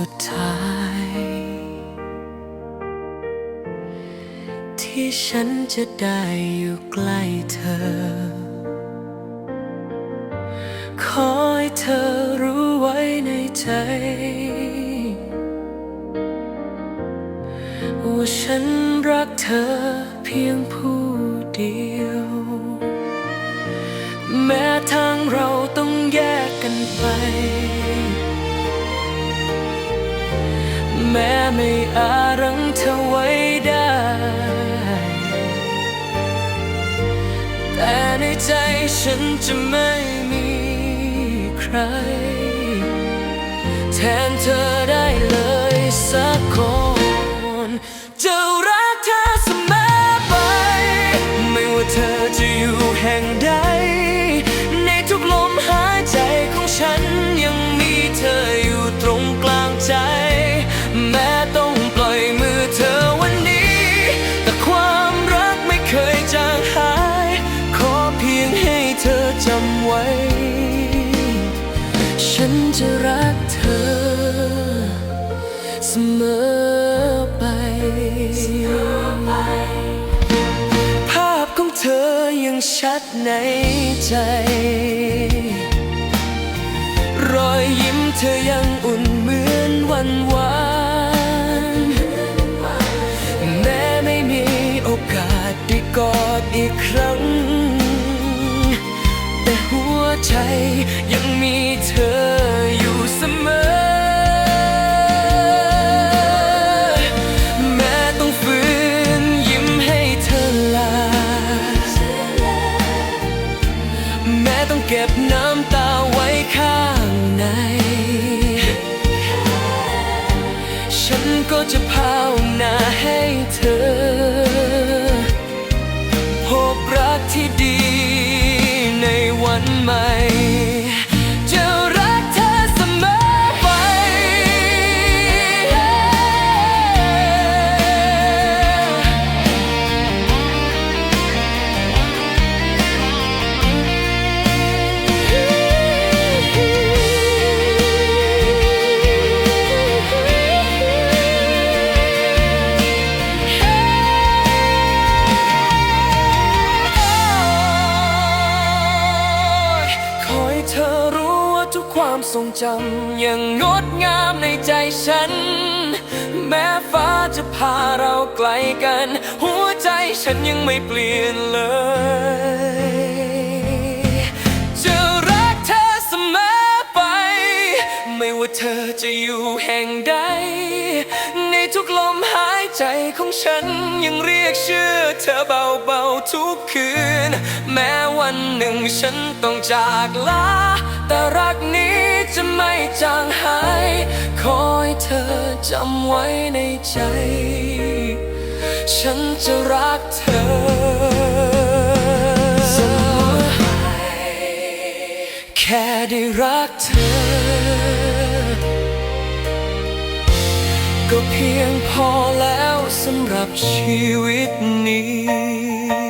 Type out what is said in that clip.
สุดท้าย ที่ฉันจะได้อยู่ใกล้เธอ ขอให้เธอรู้ไว้ในใจ ว่าฉันรักเธอเพียงผู้เดียว แม้ทางเราต้องแยกกันไป แม้ไม่อาจรังเธอไว้ได้ แต่ในใจฉันจะไม่มีใคร แทนเธอ ฉันจะรักเธอ เสมอไป ภาพของเธอยังชัดในใจ รอยยิ้มเธอยังอุ่นเหมือนวันวาน ความทรงจำยังงดงามในใจฉัน แม้ฟ้าจะพาเราไกลกัน หัวใจฉันยังไม่เปลี่ยนเลยจะรักเธอเสมอไป ไม่ว่าเธอจะอยู่แห่งใด ในทุกลม ใจของฉันยังเรียกชื่อเธอเบาๆทุกคืน แม้วันหนึ่งฉันต้องจากลา แต่รักนี้จะไม่จางหายขอให้เธอจำไว้ในใจ ฉันจะรักเธอเสมอไปแค่ได้รักเธอ ก็เพียงพอแล้วสำหรับชีวิตนี้